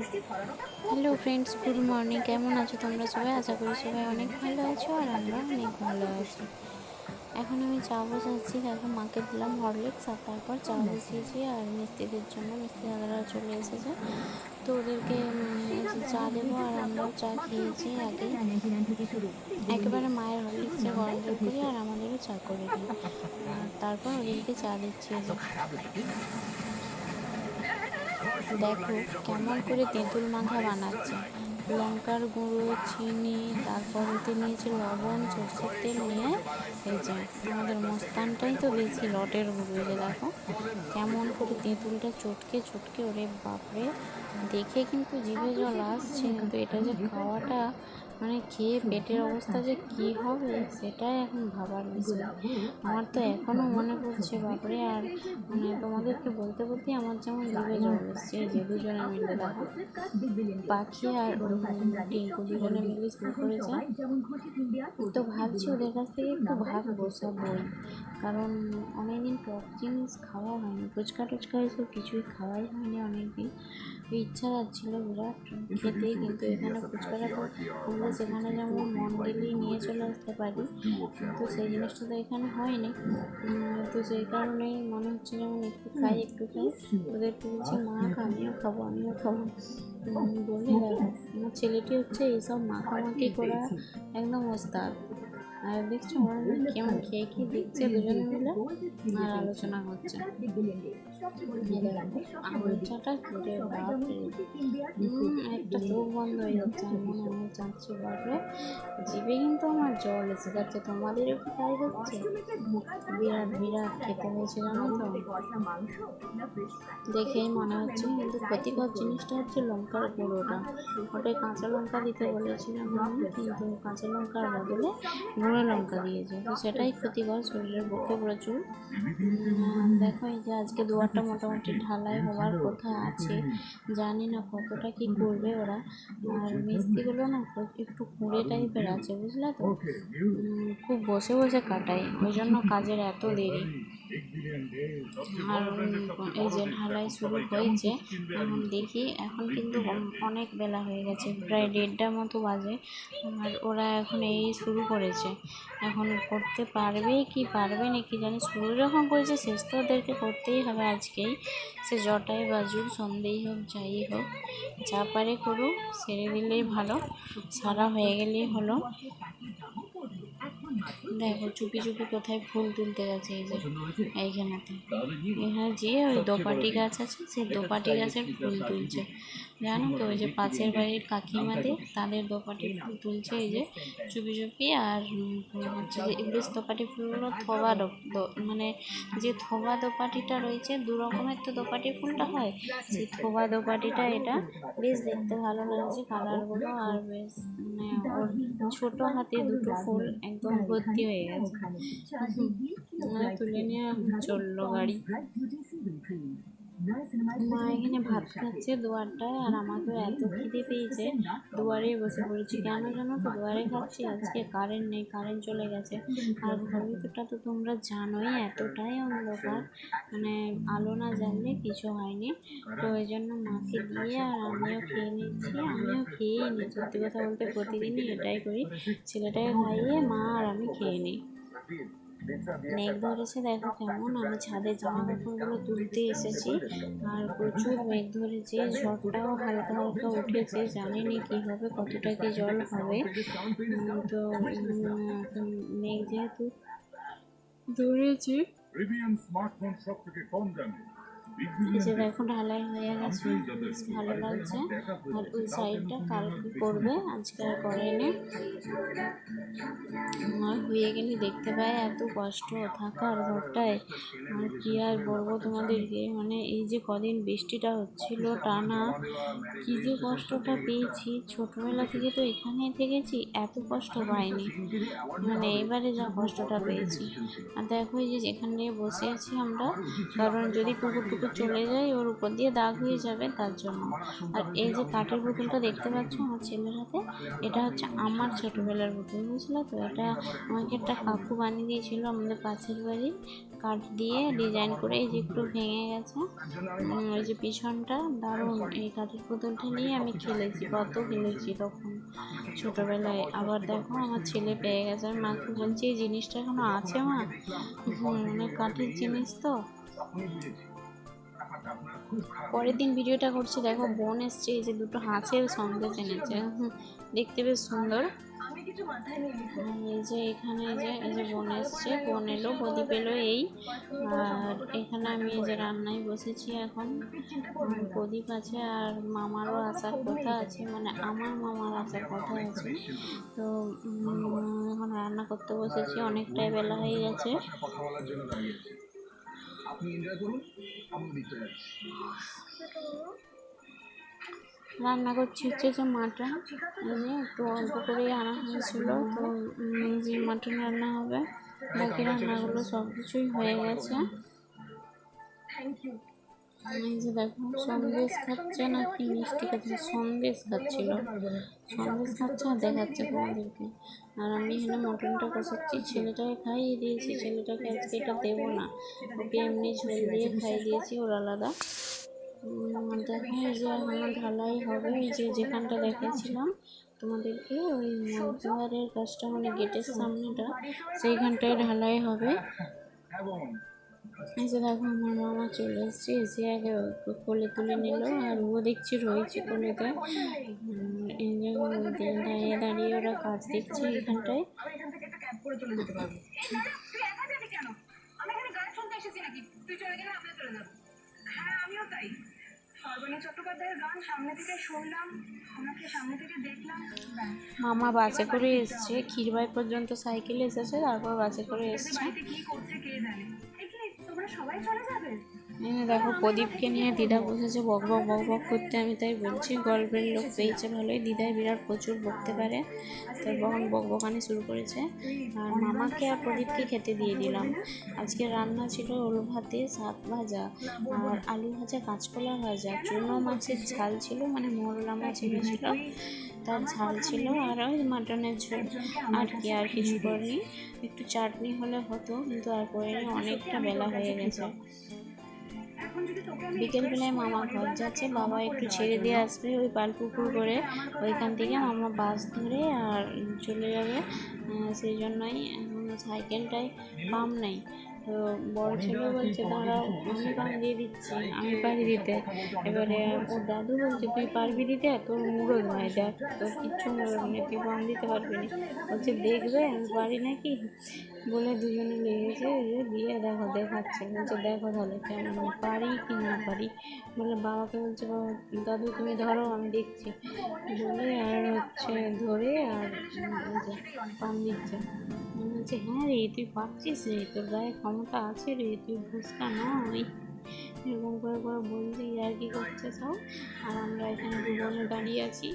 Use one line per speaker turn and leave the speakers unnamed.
Hello friends good morning কেমন আছো তোমরা সবাই? আশা করি সবাই অনেক ভালো আছো আর আমরা অনেক ভালো আছি। এখন আমি চা বসাচ্ছি। দেখো, মাকে দিলাম হরলিক্স আর তারপর চা বসিয়েছি আর মিস্ত্রিদের জন্য। মিস্ত্রি দাদারা চলে এসেছে। তো ওদেরকে চা দেবো আর আমরাও চা খেয়েছি আগে। একেবারে মায়ের হরলিক্সে গরম করি আর আমাদেরও চা করে দিই। তারপর ওদেরকে চা দিচ্ছি। দেখো কেমন করে তেঁতুল মাথা বানাচ্ছে। লঙ্কার গুঁড়ো, চিনি, তারপর হতে নিয়েছে লবণ, সরষের তেল নিয়ে এই যে আমাদের মস্তানটাই তো বেশি লটের গুঁড়ো যে দেখো। কেমন করে তেঁতুলটা চটকে চটকে, ওরে বাপরে। দেখে কিন্তু জিভে জল আসছে, কিন্তু এটা যে খাওয়াটা মানে খেয়ে পেটের অবস্থা যে কী হবে, সেটাই এখন ভাবার বিষয়। আমার তো এখনও মনে পড়ছে, বাপরে, আর মানে তোমাদেরকে বলতে বলতেই আমার যেমন জিভে জল এসছে, যে দুজনে মিলে দেখো। পাখি আর টিঙ্কু দুজনে মিলে শুরু করেছে। তো ভাবছি ওদের কাছ থেকে একটু ভাগ বসাবই কারণ অনেকদিন টক জিনিস খাওয়া হয়নি ফুচকা টুচকা এসব কিছুই খাওয়াই হয়নি অনেকদিন। ইচ্ছা যাচ্ছিল বিরাট খেতে কিন্তু এখানে ফুচকাটা তো আমরা সেখানে যেমন মন গেলেই নিয়ে চলে আসতে পারি। তো সেই জিনিসটা তো এখানে হয়নি। তো সেই কারণেই মনে হচ্ছে যেমন একটু খাই একটু খাই ওদেরকে বলছি মা আমিও খাব আমিও খাব। উম, বলে আমার ছেলেটি হচ্ছে এইসব মাখামাখি করা একদম ওস্তাদ। আর দেখছ ওরা কেমন খেয়ে খেয়ে দেখছে দুজনে মিলে? আর আলোচনা চাটা ঘুরে একটা চোখ বন্ধ হয়ে যাচ্ছে মনে হয় চাচ্ছি বাপরে। জিভে কিন্তু আমার জল এসে যাচ্ছে তোমাদেরও কি তাই হচ্ছে? বিরাট বিরাট খেতে হয়েছে জানো তো? দেখেই মনে হচ্ছে কিন্তু ক্ষতিকর জিনিসটা হচ্ছে লঙ্কার গুঁড়োটা ওটাই কাঁচা লঙ্কা দিতে বলেছিলাম কিন্তু কাঁচা লঙ্কার বদলে গুঁড়ো লঙ্কা দিয়েছে। তো সেটাই ক্ষতিকর শরীরের পক্ষে প্রচুর। দেখো এই যে আজকে দুয়ারটা মোটামুটি ঢালাই হওয়ার কথা আছে। জানি না কতটা কি করবে ওরা। আর মিস্ত্রিগুলো না একটু কুঁড়ে টাইপের আছে, বুঝলে তো? খুব বসে বসে কাটাই ওই জন্য কাজের এত দেরি। এই যে ঢালাই শুরু হয়েছে এখন দেখি এখন কিন্তু অনেক বেলা হয়ে গেছে প্রায় দেড়টার মতো বাজে আর ওরা এখন এই শুরু করেছে এখন করতে পারবে কি পারবে না কি জানি শুরু যখন করেছে শেষ তো ওদেরকে করতেই হবে আজকেই সে জটাই বাজুক সন্ধেই হোক যাই হোক যা পারে করুক সেরে দিলেই ভালো সারা হয়ে গেলেই হলো দেখো চুপি চুপি কোথায় ফুল তুলতে গেছে এই যে এইখানেতে। এখানে যে ওই দোপাটি গাছ আছে সেই দোপাটি গাছের ফুল তুলছে। জানো তো ওই যে পাশের বাড়ির কাকিমাদের তাদের দোপাটি ফুল তুলছে এই যে চুপি চুপি আর হচ্ছে যে ইংলিশ দোপাটি ফুলগুলো থোবা মানে যে থোবা দোপাটিটা রয়েছে দু রকমের তো দোপাটি ফুলটা হয়। সেই থোবা দোপাটিটা এটা বেশ দেখতে ভালো লাগছে কালারগুলো আর বেশ মানে ওর ছোটো হাতে দুটো ফুল একদম ভর্তি হয়ে গেছে। তুলে নিয়ে চলল গাড়ি। মা এখানে ভাত খাচ্ছে দুয়ারটায় আর আমাকেও এত খিদে পেয়েছে। দুয়ারেই বসে পড়েছি কেন জানো তো? দুয়ারে খাচ্ছি আজকে কারেন্ট নেই কারেন্ট চলে গেছে। আর ঘর ভিতরটা তো তোমরা জানোই এতটাই অন্ধকার। মানে আলো না জ্বাললে কিছু হয়নি। তো ওই জন্য মাকে দিয়ে আর আমিও খেয়ে নিচ্ছি, আমিও খেয়েই নিই সত্যি কথা বলতে প্রতিদিনই এটাই করি। ছেলেটাকে খাইয়ে মা আর আমি খেয়ে নিই। মেঘ ধরেছে, দেখো কেমন, আমি ছাদে জামা কাপড়গুলো তুলতে এসেছি। আর প্রচুর মেঘ ধরেছে, ঝড়টাও হালকা হালকা উঠেছে জানি না কী হবে কতটা কি জল হবে। তো মেঘ যেহেতু ধরেছে যে দেখো ঢালাই হয়ে গেছে, ভালো লাগছে। আর ওই সাইডটা কালকে করবে আজকে আর করে করেনি আর হয়ে গেলে দেখতে পাই এত কষ্ট থাকার ঘরটায়। আর কী আর বলব তোমাদেরকে মানে এই যে কদিন বৃষ্টিটা হচ্ছিল টানা, কী যে কষ্টটা পেয়েছি। ছোটোবেলা থেকে তো এখানেই থেকেছি, এত কষ্ট পাইনি। মানে এবারে যা কষ্টটা পেয়েছি। আর দেখো এই যে যেখানে বসে আছি আমরা, কারণ যদি পুকুর টুকুর চলে যায়, ওর উপর দিয়ে দাগ হয়ে যাবে তার জন্য। আর এই যে কাঠের বোতলটা দেখতে পাচ্ছ আমার ছেলের হাতে, এটা হচ্ছে আমার ছোটোবেলার বোতল, বুঝলে তো? এটা আমাকে একটা কাকু বানিয়ে দিয়েছিল আমাদের পাশের বাড়ি, কাঠ দিয়ে ডিজাইন করে এই যে একটু ভেঙে গেছে। ওই যে পিছনটা, দারুণ। এই কাঠের বোতলটা নিয়ে আমি খেলেছি, কত খেলেছি তখন। ছোটোবেলায়। আবার দেখো, আমার ছেলে পেয়ে গেছে। আমি মাকে বলছি, এই জিনিসটা এখনও আছে মা? অনেক কাঠের জিনিস তো। পরের দিন ভিডিওটা করছি দেখো বোন এসছে এই যে দুটো হাঁসের সন্দেশ এনেছে দেখতে বেশ সুন্দর। এই যে এখানে যে এই যে বোন এসছে বোন এলো প্রদীপ এলো এই। আর এখানে আমি এই যে রান্নায় বসেছি এখন। প্রদীপ আছে আর মামারও আসার কথা আছে মানে আমার মামার আসার কথা আছে। তো এখন রান্না করতে বসেছি অনেকটাই বেলা হয়ে গেছে।
আপনি এনজয় করুন আমরা দেখতে যাচ্ছি।
রান্না করছি হচ্ছে যে মাটন এনে একটু অল্প করেই আনা হয়েছিল। তো যে মাটন রান্না হবে। বাকি রান্নাগুলো সব কিছুই হয়ে গেছে। এই যে দেখো, সন্দেশ খাচ্ছে নাকি মিষ্টি খাচ্ছে? সন্দেশ খাচ্ছিল। সন্দেশ খাচ্ছে আর দেখাচ্ছে তোমাদেরকে। আর আমি এখানে মটনটা কষাচ্ছি, ছেলেটাকে খাইয়ে দিয়েছি। ছেলেটাকে আজকে এটা দেবো না। ওকে এমনি ঝোল দিয়ে খাইয়ে দিয়েছি, ওর আলাদা। দেখো, এই যে এখনও ঢালাই হবে। এই যে যেখানটা দেখেছিলাম তোমাদেরকে, ওই মজুয়ারের কাজটা মানে গেটের সামনেটা, সেইখানটায় ঢালাই হবে। এই দেখো, আমার মামা চলে এসছে, এসে আগে কোলে তুলে নিল, আর ও দেখছি রয়েছে কোলেতে দাঁড়িয়ে দাঁড়িয়ে ওরা কাজ দেখছে এখানটায়। মামা বাসে করে এসছে, ক্ষীরবাই পর্যন্ত সাইকেলে এসেছে, তারপর বাসে করে এসছে
সবাই চলে
দেখো প্রদীপকে নিয়ে দিদা বসেছে বক বক বক বক করতে। আমি তাই বলছি গল্পের লোক পেয়েছে ভালোই। দিদাই বিরাট প্রচুর বকতে পারে। তাই বকন বক বকানি শুরু করেছে। আর মামাকে আর প্রদীপকে খেতে দিয়ে দিলাম। আজকে রান্না ছিল ওল ভাতে শাক ভাজা আর আলু ভাজা কাঁচকলা ভাজা। চুনো মাছের ঝাল ছিল মানে মোরলা মাছ এনেছিল। তার ঝাল ছিল আর ওই মাটনের ঝোল। আর কি আর কিছু করিনি। একটু চাটনি হলে হতো, কিন্তু আর করিনি। অনেকটা বেলা হয়ে গেছে। বিকেলবেলায় মামা ঘর যাচ্ছে, বাবা একটু ছেড়ে দিয়ে আসবে ওই পালপুকুর করে। ওইখান থেকে মামা বাস ধরে আর চলে যাবে। সেই জন্যই এখন সাইকেলটায় পাম্প নেই। তো বড় ছেলে বলছে দাঁড়াও আমি বাঁধিয়ে দিচ্ছি আমি পারি দিতে। এবারে ওর দাদু বলছে তুই পারবি দিতে? তোর মুরগ নয় দেখ তোর কিচ্ছু মুরগ নেই তুই পাম দিতে পারবি না। বলছে দেখবে? আমি পারি নাকি? বলে দুজনে লেগেছে দিয়ে দেখো, দেখাচ্ছে। বলছে, দেখো তাহলে কেমন পারি কি না পারি? বলে, বাবাকে বলছে দাদু তুমি ধরো, আমি দেখছি। বলে, আর হচ্ছে ধরে আর পাম দিচ্ছে। বলছে হ্যাঁ রে, তুই পারছিস রে, তোর গায়ে ক্ষমতা আছে রে, তুই ভুসকা না ওই এরকম করে করে বলছে আর কি করছে সব? আর আমরা এখানে দুজনে দাঁড়িয়ে আছি।